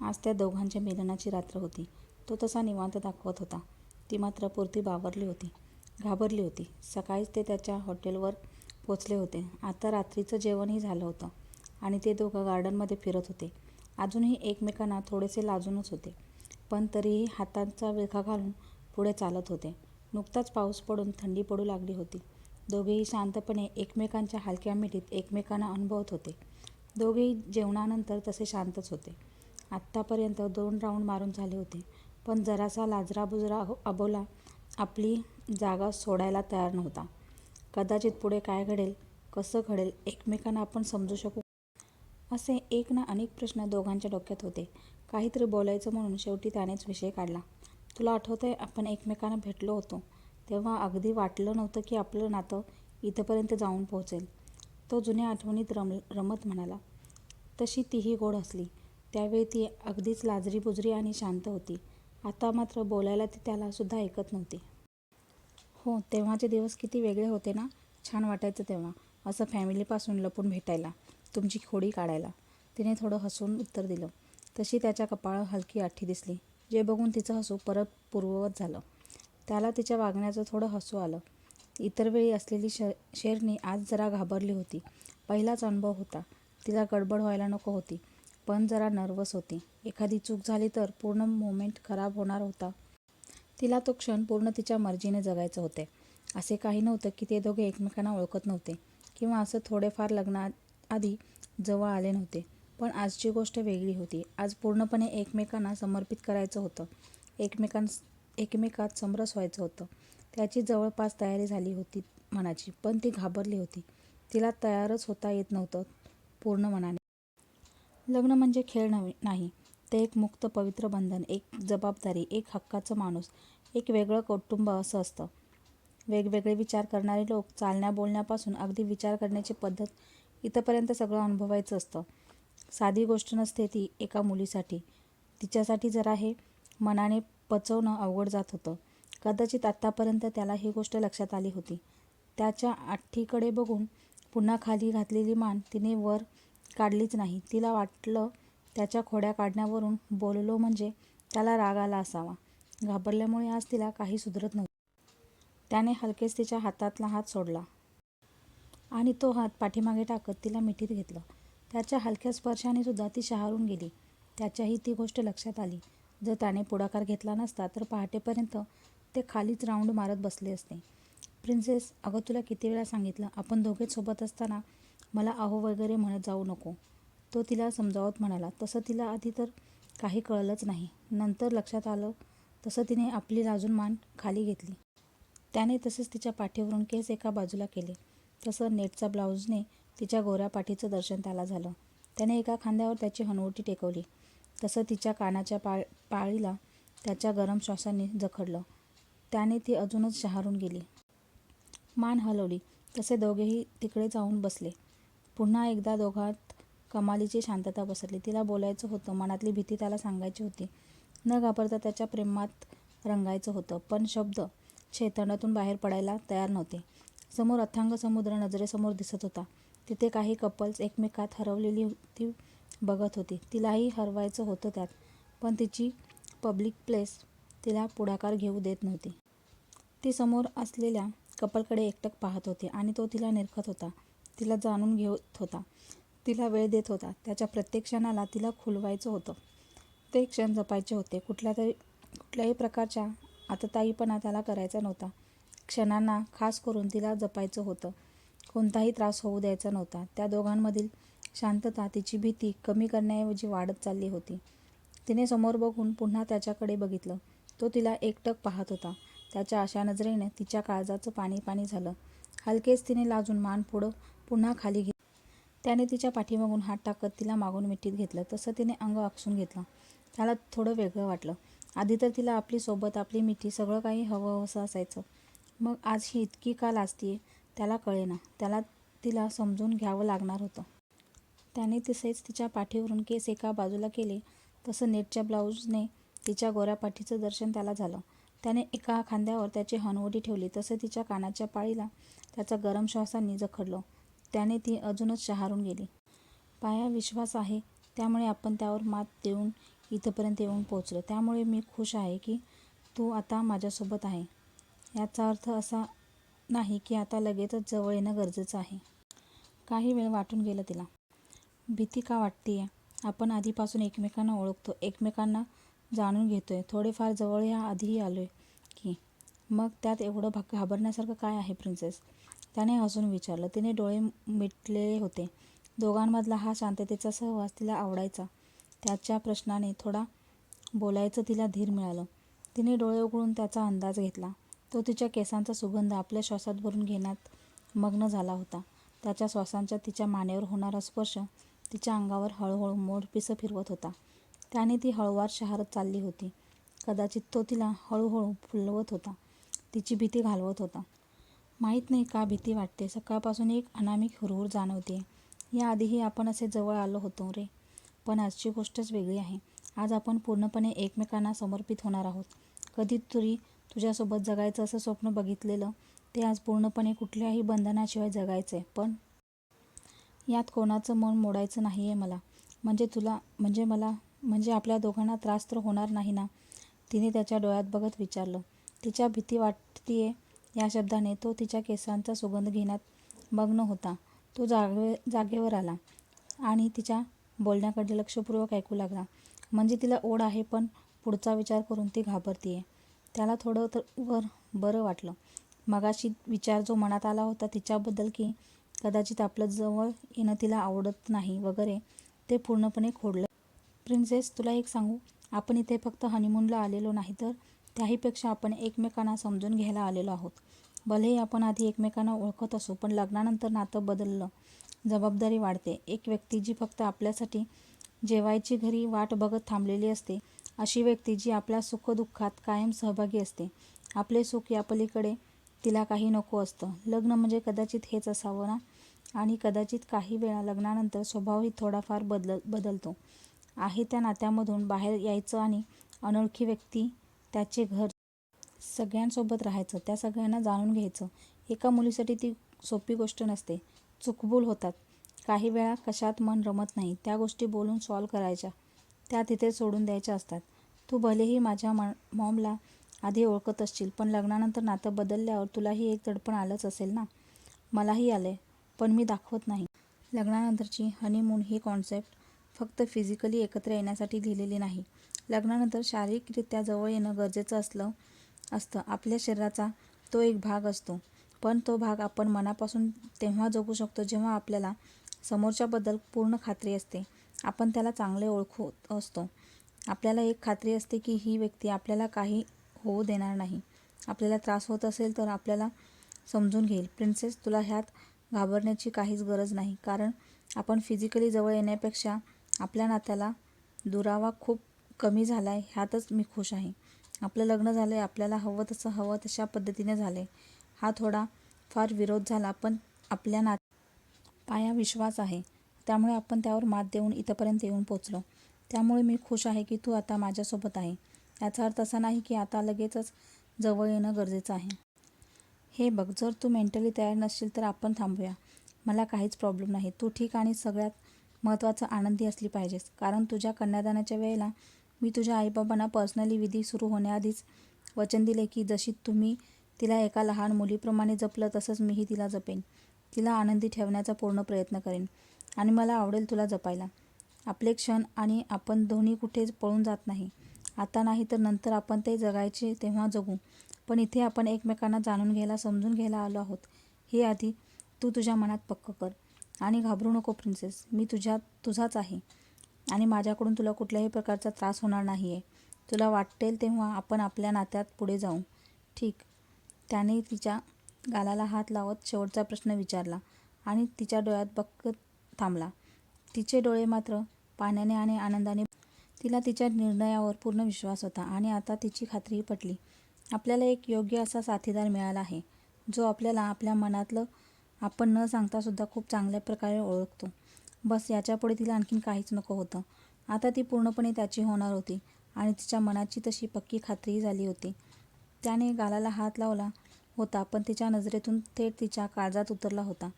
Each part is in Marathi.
आज त्या दोघांच्या मिलनाची रात्र होती. तो तसा निवांत दाखवत होता. ती मात्र पुरती बावरली होती. घाबरली होती. सकाळीच ते त्याच्या हॉटेलवर पोचले होते. आता रात्रीचं जेवणही झालं होतं आणि ते दोघं गार्डनमध्ये फिरत होते. अजूनही एकमेकांना थोडेसे लाजूनच होते. पण तरीही हातांचा विळखा घालून पुढे चालत होते. नुकताच पाऊस पडून थंडी पडू लागली होती. दोघेही शांतपणे एकमेकांच्या हलक्या मिठीत एकमेकांना अनुभवत होते. दोघेही जेवणानंतर तसे शांतच होते. आत्तापर्यंत दोन राऊंड मारून झाले होते. पण जरासा लाजराबुजरा हो- अबोला आपली जागा सोडायला तयार नव्हता. कदाचित पुढे काय घडेल, कसं घडेल, एकमेकांना आपण समजू शकू असे एक ना अनेक प्रश्न दोघांच्या डोक्यात होते. काहीतरी बोलायचं म्हणून शेवटी त्यानेच विषय काढला. तुला आठवतंय आपण एकमेकांना भेटलो होतो तेव्हा अगदी वाटलं नव्हतं की आपलं नातं इथंपर्यंत जाऊन पोहोचेल. तो जुन्या आठवणीत रम रमत म्हणाला. तशी तीही गोड असली त्यावेळी ती अगदीच लाजरीबुजरी आणि शांत होती. आता मात्र बोलायला ती त्यालासुद्धा ऐकत नव्हती. हो, तेव्हाचे दिवस किती वेगळे होते ना? छान वाटायचं तेव्हा, असं फॅमिलीपासून लपून भेटायला, तुमची खोडी काढायला. तिने थोडं हसून उत्तर दिलं. तशी त्याच्या कपाळावर हलकी आठी दिसली. जे बघून तिचं हसू परत पूर्ववत झालं. त्याला तिच्या वागण्याचं थोडं हसू आलं. इतर वेळी असलेली शेरनी आज जरा घाबरली होती. पहिलाच अनुभव होता. तिला गडबड व्हायला नको होती. पण जरा नर्वस होती. एखादी चूक झाली तर पूर्ण मोमेंट खराब होणार होता. तिला तो क्षण पूर्ण तिच्या मर्जीने जगायचं होते. असे काही नव्हतं की ते दोघे एकमेकांना ओळखत नव्हते किंवा असं थोडेफार लग्नाआधी जवळ आले नव्हते. पण आजची गोष्ट वेगळी होती. आज पूर्णपणे एकमेकांना समर्पित करायचं होतं. एकमेकात समरस व्हायचं होतं. त्याची जवळपास तयारी झाली होती मनाची. पण ती घाबरली होती. तिला तयारच होता येत नव्हतं पूर्ण मनाने. लग्न म्हणजे खेळ नाही. ते एक मुक्त पवित्र बंधन, एक जबाबदारी, एक हक्काचं माणूस, एक वेगळं कौटुंब असं असतं. वेगवेगळे विचार करणारे लोक, चालण्या बोलण्यापासून अगदी विचार करण्याची पद्धत इथंपर्यंत सगळं अनुभवायचं असतं. साधी गोष्ट नसते ती एका मुलीसाठी. तिच्यासाठी जरा हे मनाने पचवणं अवघड जात होतं. कदाचित आत्तापर्यंत त्याला ही गोष्ट लक्षात आली होती. त्याच्या आठीकडे बघून पुन्हा खाली घातलेली मान तिने वर काढलीच नाही. तिला वाटलं त्याच्या खोड्या काढण्यावरून बोललो म्हणजे त्याला राग आला असावा. घाबरल्यामुळे आज तिला काही सुधरत नव्हतं. त्याने हलकेच तिच्या हातातला हात सोडला. आणि तो हात पाठीमागे टाकत तिला मिठीत घेतलं. त्याच्या हलक्या स्पर्शाने सुद्धा ती शहारून गेली. त्याच्याही ती गोष्ट लक्षात आली. जर त्याने पुढाकार घेतला नसता तर पहाटेपर्यंत ते खालीच राऊंड मारत बसले असते. प्रिन्सेस, अगं तुला किती वेळा सांगितलं, आपण दोघेच सोबत असताना मला अहो वगैरे म्हणत जाऊ नको, तो तिला समजावत म्हणाला. तसं तिला आधी तर काही कळलंच नाही. नंतर लक्षात आलं तसं तिने आपली लाजून मान खाली घेतली. त्याने तसेच तिच्या पाठीवरून केस एका बाजूला केले. तसं नेटचा ब्लाऊजने तिच्या गोऱ्या पाठीचं दर्शन त्याला झालं. त्याने एका खांद्यावर त्याची हनुवटी टेकवली. तसं तिच्या कानाच्या पाळीला त्याच्या गरम श्वासाने जखडलं. त्याने ती अजूनच शहारून गेली. मान हलवली. तसे दोघेही तिकडे जाऊन बसले. पुन्हा एकदा दोघांत कमालीची शांतता पसरली. तिला बोलायचं होतं. मनातली भीती त्याला सांगायची होती. न घाबरता त्याच्या प्रेमात रंगायचं होतं. पण शब्द, छे बाहेर पडायला तयार नव्हते. समोर अथांग समुद्र नजरेसमोर दिसत होता. तिथे काही कपल्स एकमेकात हरवलेली ती बघत होती. तिलाही हरवायचं होतं त्यात. पण तिची पब्लिक प्लेस तिला पुढाकार घेऊ देत नव्हती. ती समोर असलेल्या कपलकडे एकटक पाहत होती आणि तो तिला निरखत होता. तिला जाणून घेत होता. तिला वेळ देत होता. त्याच्या प्रत्येक क्षणाला तिला खुलवायचं होतं. ते क्षण जपायचे होते. कुठल्या तरी कुठल्याही प्रकारच्या आतताईपणा त्याला करायचा नव्हता. क्षणांना खास करून तिला जपायचं होतं. कोणताही त्रास होऊ द्यायचा नव्हता. त्या दोघांमधील शांतता तिची भीती कमी करण्याऐवजी वाढत चालली होती. तिने समोर बघून पुन्हा त्याच्याकडे बघितलं. तो तिला एकटक पाहत होता. त्याच्या अशा नजरेने तिच्या काळजाचं पाणी पाणी झालं. हलकेच तिने लाजून मान पुन्हा खाली घे त्याने तिच्या पाठीमागून हात टाकत तिला मागून मिठीत घेतलं. तसं तिने अंग आखसून घेतलं. त्याला थोडं वेगळं वाटलं. आधी तर तिला आपली सोबत, आपली मिठी, सगळं काही हवं असं असायचं. मग आज ही इतकी का लाजतेय त्याला कळेना. त्याला तिला समजून घ्यावं लागणार होतं. त्याने तसेच तिच्या पाठीवरून केस एका बाजूला केले. तसं नेटच्या ब्लाऊजने तिच्या गोऱ्या पाठीचं दर्शन त्याला झालं. त्याने एका खांद्यावर त्याची हनवटी ठेवली. तसं तिच्या कानाच्या पाळीला त्याचा गरम श्वासांनी जखडलं. त्याने ती अजूनच शहारून गेली. पाया विश्वास आहे त्यामुळे आपण त्यावर मात देऊन इथपर्यंत येऊन पोचलो. त्यामुळे मी खूष आहे की तू आता माझ्यासोबत आहे. याचा अर्थ असा नाही की आता लगेचच जवळ येणं गरजेचं आहे. काही वेळ वाटून गेलं तिला. भीती का वाटतेय? आपण आधीपासून एकमेकांना ओळखतो, एकमेकांना जाणून घेतोय, थोडेफार जवळ ह्या आधीही आलोय की. मग त्यात एवढं घाबरण्यासारखं काय आहे प्रिन्सेस? त्याने हसून विचारलं. तिने डोळे मिटलेले होते. दोघांमधला हा शांततेचा सहवास तिला आवडायचा. त्याच्या प्रश्नाने थोडा बोलायचं तिला धीर मिळालं. तिने डोळे उघडून त्याचा अंदाज घेतला. तो तिच्या केसांचा सुगंध आपल्या श्वासात भरून घेण्यात मग्न झाला होता. त्याच्या श्वासांच्या तिच्या मानेवर होणारा स्पर्श तिच्या अंगावर हळूहळू मोरपिसं फिरवत होता. त्याने ती हळूवार शहारत चालली होती. कदाचित तो तिला हळूहळू फुलवत होता, तिची भीती घालवत होता. माहीत नाही का भीती वाटते. सकाळपासून एक अनामिक हुरहुर जाणवते याआधीही आपण असे जवळ आलो होतो रे. पण आजची गोष्टच वेगळी आहे. आज आपण पूर्णपणे एकमेकांना समर्पित होणार आहोत. कधीतरी तुझ्यासोबत जगायचं असं स्वप्न बघितलेलं ते आज पूर्णपणे कुठल्याही बंधनाशिवाय जगायचंय. पण यात कोणाचं मन मोडायचं नाही आहे मला. म्हणजे तुला, म्हणजे मला, म्हणजे आपल्या दोघांना त्रास तर होणार नाही ना? तिने त्याच्या डोळ्यात बघत विचारलं. तिच्या भीती वाटतीये या शब्दाने तो तिच्या केसांचा सुगंध घेण्यात मग्न होता. तो जागे जागेवर आला आणि तिच्या बोलण्याकडे लक्षपूर्वक ऐकू लागला. म्हणजे तिला ओढ आहे पण पुढचा विचार करून ती घाबरतीये. त्याला थोडं तर वर बरं वाटलं. मगाशी विचार जो मनात आला होता तिच्याबद्दल की कदाचित आपलं जवळ येणं तिला आवडत नाही वगैरे ते पूर्णपणे खोडलं. प्रिन्सेस तुला एक सांगू? आपण इथे फक्त हनीमूनला आलेलो नाही तर त्याहीपेक्षा आपण एकमेकांना समजून घ्यायला आलेलो आहोत. भलेही आपण आधी एकमेकांना ओळखत असू पण लग्नानंतर नातं बदललं, जबाबदारी वाढते. एक व्यक्ती जी फक्त आपल्यासाठी जेवायची घरी वाट बघत थांबलेली असते, अशी व्यक्ती जी आपल्या सुखदुःखात कायम सहभागी असते. आपले सुख यापलीकडे तिला काही नको असतं. लग्न म्हणजे कदाचित हेच असावं ना? आणि कदाचित काही वेळा लग्नानंतर स्वभावही थोडाफार बदल बदलतो. आहे त्या नात्यामधून बाहेर यायचं आणि अनोळखी व्यक्ती, त्याचे घर. सगळ्यांसोबत राहायचं, त्या सगळ्यांना जाणून घ्यायचं. एका मुलीसाठी ती सोपी गोष्ट नसते. चुकबूल होतात. काही वेळा कशात मन रमत नाही त्या गोष्टी बोलून सॉल्व करायच्या, त्या तिथे सोडून द्यायच्या असतात. तू भलेही माझ्या मॉमला आधी ओळखत असशील पण लग्नानंतर नातं बदलल्यावर तुलाही एक दडपण आलंच असेल ना? मलाही आलं आहे पण मी दाखवत नाही. लग्नानंतरची हनीमून ही कॉन्सेप्ट फक्त फिजिकली एकत्र येण्यासाठी लिहिलेली नाही. लग्नानंतर शारीरिकरित्या जवळ येणं गरजेचं असलं असतं. आपल्या शरीराचा तो एक भाग असतो. पण तो भाग आपण मनापासून तेव्हा जगू शकतो जेव्हा आपल्याला समोरच्याबद्दल पूर्ण खात्री असते, आपण त्याला चांगले ओळखत असतो. आपल्याला एक खात्री असते की ही व्यक्ती आपल्याला काही होऊ देणार नाही, आपल्याला त्रास होत असेल तर आपल्याला समजून घेईल. प्रिन्सेस तुला ह्यात घाबरण्याची काहीच गरज नाही. कारण आपण फिजिकली जवळ येण्यापेक्षा आपल्या नात्याला दुरावा खूप कमी झाला आहे ह्यातच मी खुश आहे. आपलं लग्न झालं आहे आपल्याला हवं तसं हवं तशा पद्धतीने झालं आहे हा थोडा फार विरोध झाला पण आपल्या नात्याचा पाया विश्वास आहे. त्यामुळे आपण त्यावर मात देऊन इथंपर्यंत येऊन पोचलो. त्यामुळे मी खुश आहे की तू आता माझ्यासोबत आहे. याचा अर्थ असा नाही की आता लगेचच जवळ येणं गरजेचं आहे. हे बघ, जर तू मेंटली तयार नसशील तर आपण थांबूया. मला काहीच प्रॉब्लेम नाही. तू ठीक आणि सगळ्यात महत्त्वाचं आनंदी असली पाहिजेस. कारण तुझ्या कन्यादानाच्या वेळेला मी तुझ्या आई-बाबांना पर्सनली विधी सुरू होण्याआधीच वचन दिले की जशी तुम्ही तिला एका लहान मुलीप्रमाणे जपलं तसंच मीही तिला जपेन. तिला आनंदी ठेवण्याचा पूर्ण प्रयत्न करेन. आणि मला आवडेल तुला जपायला. आपले क्षण आणि आपण दोन्ही कुठेच पळून जात नाही. आता नाही तर नंतर आपण ते जगायचे तेव्हा जगू. पण इथे आपण एकमेकांना जाणून घ्यायला, समजून घ्यायला आलो आहोत हे आधी तू तुझ्या मनात पक्कं कर. आणि घाबरू नको प्रिन्सेस. मी तुझाच आहे आणि माझ्याकडून तुला कुठल्याही प्रकारचा त्रास होणार नाही आहे तुला वाटेल तेव्हा आपण आपल्या नात्यात पुढे जाऊ. ठीक? त्याने तिच्या गालाला हात लावत शेवटचा प्रश्न विचारला आणि तिच्या डोळ्यात बक्कत थांबला. तिचे डोळे मात्र पाण्याने आणि आनंदाने तिला तिच्या निर्णयावर पूर्ण विश्वास होता आणि आता तिची खात्रीही पटली. आपल्याला एक योग्य असा साथीदार मिळाला आहे, जो आपल्याला आपल्या मनातलं आपण न सांगतासुद्धा खूप चांगल्या प्रकारे ओळखतो. बस याच्यापुढे तिला आणखीन काहीच नको होतं. आता ती पूर्णपणे त्याची होणार होती आणि तिच्या मनाची तशी पक्की खात्रीही झाली होती. त्याने गालाला हात लावला होता पण तिच्या नजरेतून थेट तिच्या काळजात उतरला होता.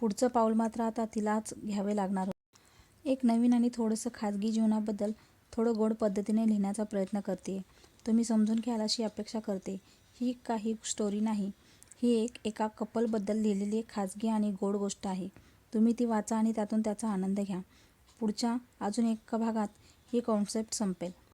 पुढचं पाऊल मात्र आता तिलाच घ्यावे लागणार होते. एक नवीन आणि थोडंसं खाजगी जीवनाबद्दल थोडं गोड पद्धतीने लिहिण्याचा प्रयत्न करते. तुम्ही समजून घ्याल अशी अपेक्षा करते. ही काही स्टोरी नाही. ही एक एका कपलबद्दल लिहिलेली खाजगी आणि गोड गोष्ट आहे. तुम्ही ती वाचा आणि त्यातून त्याचा आनंद घ्या. पुढच्या अजून एका भागात ही कॉन्सेप्ट संपेल.